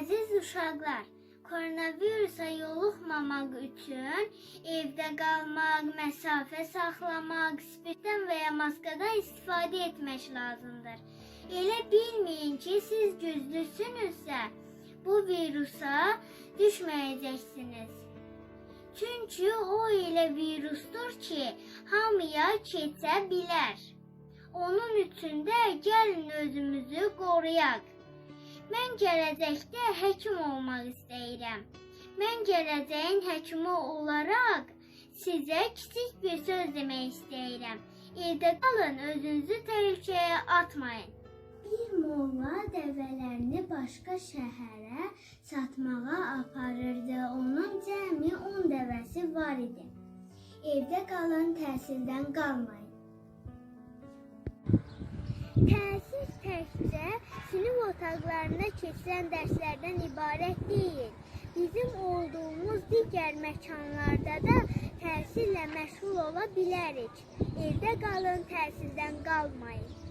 Əziz uşaqlar, koronavirusa yoluxmamaq üçün evdə qalmaq, məsafə saxlamaq, spirtdən və ya maskadan istifadə etmək lazımdır. Elə bilməyin ki, siz güclüsünüzsə, bu virusa düşməyəcəksiniz. Çünki o elə virusdur ki, hamıya keçə bilər. Onun üçün də gəlin özümüzü qoruyaq. Mən gələcəkdə həkim olmaq istəyirəm. Mən gələcəyin həkimi olaraq sizə kiçik bir söz demək istəyirəm. Evdə qalın, özünüzü təhlükəyə atmayın. Bir molla dəvələrini başqa şəhərə satmağa aparırdı. Onun cəmi 10 dəvəsi var idi. Evdə qalın, təhsildən qalmayın. Təkcə sinif otaqlarında keçirilən dərslərdən ibarət deyil. Bizim olduğumuz digər məkanlarda da təhsillə məşğul ola bilərik. Evdə qalın, təhsildən qalmayın.